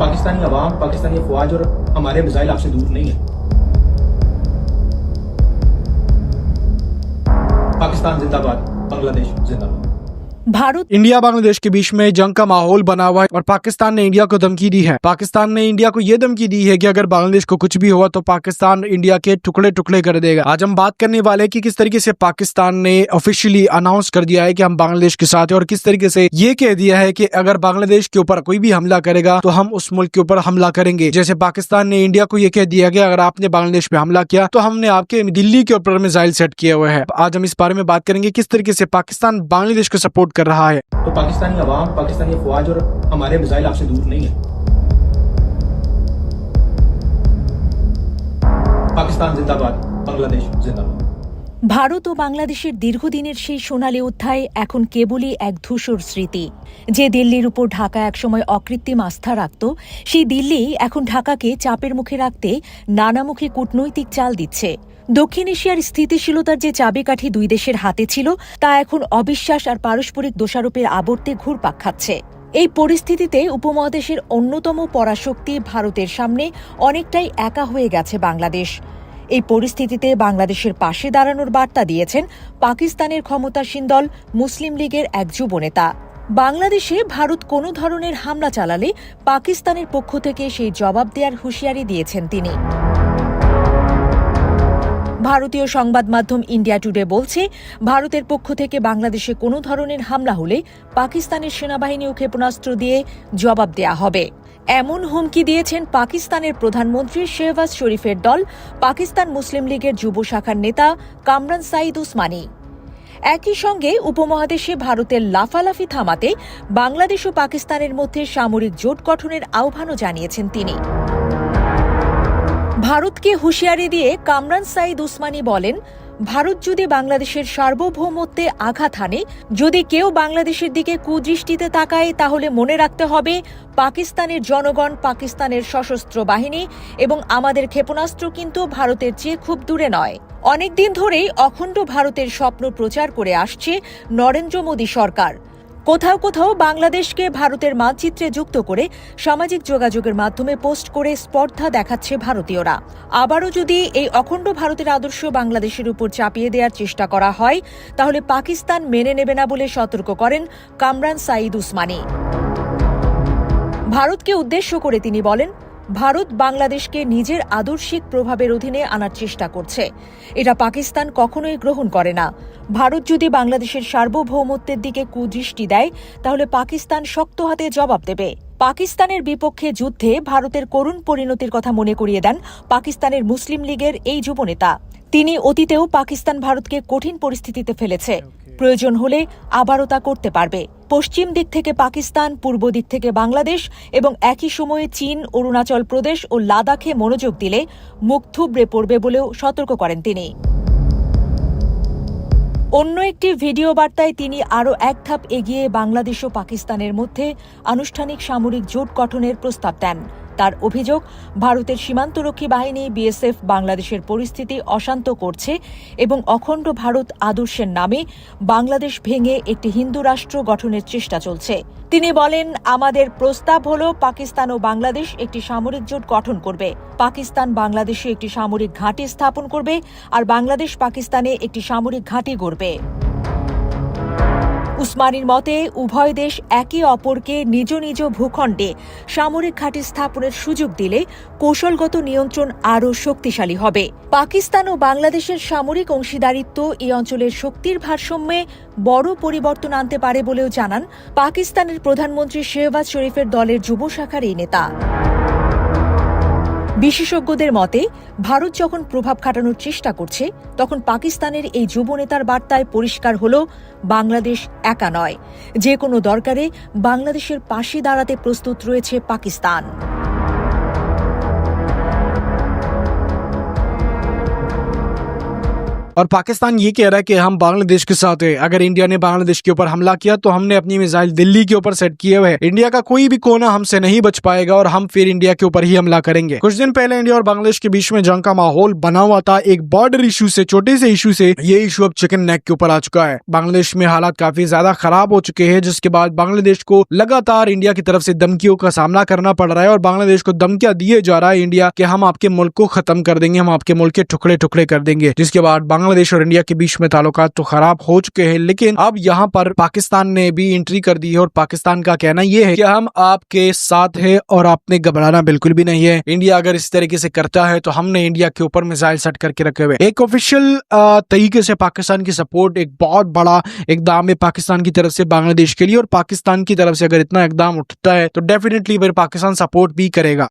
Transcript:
पाकिस्तानी अवाम पाकिस्तानी अफवाज और हमारे मिसाइल आपसे दूर नहीं है। पाकिस्तान जिंदाबाद, बांग्लादेश जिंदाबाद। भारत इंडिया बांग्लादेश के बीच में जंग का माहौल बना हुआ है और पाकिस्तान ने इंडिया को धमकी दी है। पाकिस्तान ने इंडिया को ये धमकी दी है कि अगर बांग्लादेश को कुछ भी हुआ तो पाकिस्तान इंडिया के टुकड़े टुकड़े कर देगा। आज हम बात करने वाले की किस तरीके से पाकिस्तान ने ऑफिशियली अनाउंस कर दिया है की हम बांग्लादेश के साथ है और किस तरीके से ये कह दिया है की अगर बांग्लादेश के ऊपर कोई भी हमला करेगा तो हम उस मुल्क के ऊपर हमला करेंगे। जैसे पाकिस्तान ने इंडिया को ये कह दिया कि अगर आपने बांग्लादेश पे हमला किया तो हमने आपके दिल्ली के ऊपर मिसाइल सेट किया हुआ है। आज हम इस बारे में बात करेंगे किस तरीके से पाकिस्तान बांग्लादेश को सपोर्ट कर रहा है तो पाकिस्तानी अवाम पाकिस्तानी अफवाज और हमारे मिसाइल आपसे दूर नहीं है पाकिस्तान जिंदाबाद बांग्लादेश जिंदाबाद ভারত ও বাংলাদেশের দীর্ঘদিনের সেই সোনালী অধ্যায় এখন কেবলই এক ধূসর স্মৃতি যে দিল্লির উপর ঢাকা একসময় অকৃত্রিম আস্থা রাখত সেই দিল্লি এখন ঢাকাকে চাপের মুখে রাখতে নানামুখী কূটনৈতিক চাল দিচ্ছে দক্ষিণ এশিয়ার স্থিতিশীলতার যে চাবিকাঠি দুই দেশের হাতে ছিল, তা এখন অবিশ্বাস আর পারস্পরিক দোষারোপের আবর্তে ঘুরপাক খাচ্ছে। এই পরিস্থিতিতে উপমহাদেশের অন্যতম পরাশক্তি ভারতের সামনে অনেকটাই একা হয়ে গেছে বাংলাদেশ। এই পরিস্থিতিতে বাংলাদেশের পাশে দাঁড়ানোর বার্তা দিয়েছেন পাকিস্তানের ক্ষমতাসীন দল মুসলিম লীগের এক যুবনেতা বাংলাদেশে ভারত কোনো ধরনের হামলা চালালে পাকিস্তানের পক্ষ থেকে সেই জবাব দেওয়ার হুঁশিয়ারি দিয়েছেন তিনি। ভারতীয় সংবাদ মাধ্যম ইন্ডিয়া টুডে বলছে, ভারতের পক্ষ থেকে বাংলাদেশে কোনো ধরনের হামলা হলে পাকিস্তানের সেনাবাহিনীও ক্ষেপণাস্ত্র দিয়ে জবাব দেয়া হবে। এমন হুমকি দিয়েছেন পাকিস্তানের প্রধানমন্ত্রী শেহবাজ শরীফের দল, পাকিস্তান মুসলিম লীগের যুব শাখার নেতা কামরান সাইদ উসমানী একই সঙ্গে উপমহাদেশে ভারতের লাফালাফি থামাতে বাংলাদেশ ও পাকিস্তানের মধ্যে সামরিক জোট গঠনের আহ্বানও জানিয়েছেন তিনি। ভারতকে হুঁশিয়ারি দিয়ে কামরান সাইদ উসমানী বলেন, ভারত যদি বাংলাদেশের সার্বভৌমত্বে আঘাত হানে, যদি কেউ বাংলাদেশের দিকে কুদৃষ্টিতে তাকায়, তাহলে মনে রাখতে হবে পাকিস্তানের জনগণ পাকিস্তানের সশস্ত্র বাহিনী এবং আমাদের ক্ষেপণাস্ত্র কিন্তু ভারতের চেয়ে খুব দূরে নয়। অনেকদিন ধরেই অখণ্ড ভারতের স্বপ্ন প্রচার করে আসছে নরেন্দ্র মোদী সরকার। কোথাও কোথাও বাংলাদেশকে ভারতের মানচিত্রে যুক্ত করে সামাজিক যোগাযোগের মাধ্যমে পোস্ট করে স্পর্ধা দেখাচ্ছে ভারতীয়রা। আবারও যদি এই অখণ্ড ভারতের আদর্শ বাংলাদেশের উপর চাপিয়ে দেওয়ার চেষ্টা করা হয়, তাহলে পাকিস্তান মেনে নেবে না বলে সতর্ক করেন কামরান সাঈদ উসমানি। ভারতকে উদ্দেশ্য করে তিনি বলেন ভারত বাংলাদেশকে নিজের আদর্শিক প্রভাবের অধীনে আনার চেষ্টা করছে। এটা পাকিস্তান কখনোই গ্রহণ করে না। ভারত যদি বাংলাদেশের সার্বভৌমত্বের দিকে কুদৃষ্টি দেয়, তাহলে পাকিস্তান শক্ত হাতে জবাব দেবে। পাকিস্তানের বিপক্ষে যুদ্ধে ভারতের করুণ পরিণতির কথা মনে করিয়ে দেন পাকিস্তানের মুসলিম লীগের এই যুবনেতা তিনি অতীতেও পাকিস্তান ভারতকে কঠিন পরিস্থিতিতে ফেলেছে। প্রয়োজন হলে আবারও তা করতে পারবে। পশ্চিম দিক থেকে পাকিস্তান পূর্ব দিক থেকে বাংলাদেশ এবং একই সময়ে চীন অরুণাচল প্রদেশ ও লাদাখে মনোযোগ দিলে মুখ থুবড়ে পড়বে বলেও সতর্ক করেন তিনি। অন্য একটি ভিডিও বার্তায় তিনি আরও এক ধাপ এগিয়ে বাংলাদেশ ও পাকিস্তানের মধ্যে আনুষ্ঠানিক সামরিক জোট গঠনের প্রস্তাব দেন। তার অভিযোগ, ভারতের সীমান্তরক্ষী বাহিনী বিএসএফ বাংলাদেশের পরিস্থিতি অশান্ত করছে এবং অখণ্ড ভারত আদর্শের নামে বাংলাদেশ ভেঙে একটি হিন্দু রাষ্ট্র গঠনের চেষ্টা চলছে। তিনি বলেন, আমাদের প্রস্তাব হল, পাকিস্তান ও বাংলাদেশ একটি সামরিক জোট গঠন করবে। পাকিস্তান বাংলাদেশে একটি সামরিক ঘাঁটি স্থাপন করবে আর বাংলাদেশ পাকিস্তানে একটি সামরিক ঘাঁটি গড়বে। উসমানীর মতে, উভয় দেশ একে অপরকে নিজ নিজ ভূখণ্ডে সামরিক ঘাঁটি স্থাপনের সুযোগ দিলে কৌশলগত নিয়ন্ত্রণ আরও শক্তিশালী হবে। পাকিস্তান ও বাংলাদেশের সামরিক অংশীদারিত্ব এই অঞ্চলের শক্তির ভারসাম্যে বড় পরিবর্তন আনতে পারে বলেও জানান পাকিস্তানের প্রধানমন্ত্রী শেহবাজ শরীফের দলের যুব শাখার এই নেতা। বিশেষজ্ঞদের মতে, ভারত যখন প্রভাব খাটানোর চেষ্টা করছে, তখন পাকিস্তানের এই যুব নেতার বার্তায় পরিষ্কার হল, বাংলাদেশ একা নয়। যে কোনো দরকারে বাংলাদেশের পাশে দাঁড়াতে প্রস্তুত রয়েছে পাকিস্তান। और पाकिस्तान ये कह रहा है कि हम बांग्लादेश के साथ है। अगर इंडिया ने बांग्लादेश के ऊपर हमला किया तो हमने अपनी मिसाइल दिल्ली के ऊपर सेट किए हुए इंडिया का कोई भी कोना हमसे नहीं बच पाएगा और हम फिर इंडिया के ऊपर ही हमला करेंगे। कुछ दिन पहले इंडिया और बांग्लादेश के बीच में जंग का माहौल बना हुआ था। एक बॉर्डर इशू से, छोटे से इशू से ये इशू अब चिकन नेक के ऊपर आ चुका है। बांग्लादेश में हालात काफ़ी ज़्यादा खराब हो चुके हैं, जिसके बाद बांग्लादेश को लगातार इंडिया की तरफ़ से धमकियों का सामना करना पड़ रहा है और बांग्लादेश को धमकियाँ दिए जा रहा है इंडिया कि हम आपके मुल्क को खत्म कर देंगे, हम आपके मुल्क के टुकड़े टुकड़े कर देंगे। जिसके बाद बांग्लादेश और इंडिया के बीच में ताल्लुकात तो खराब हो चुके हैं, लेकिन अब यहाँ पर पाकिस्तान ने भी एंट्री कर दी है और पाकिस्तान का कहना यह है कि हम आपके साथ है और आपने घबराना बिल्कुल भी नहीं है। इंडिया अगर इस तरीके से करता है तो हमने इंडिया के ऊपर मिसाइल सेट करके रखे हुए एक ऑफिशियल तरीके से पाकिस्तान की सपोर्ट एक बहुत बड़ा इकदाम है पाकिस्तान की तरफ़ से बांग्लादेश के लिए और पाकिस्तान की तरफ़ से अगर इतना इकदाम उठता है तो डेफिनेटली फिर पाकिस्तान सपोर्ट भी करेगा।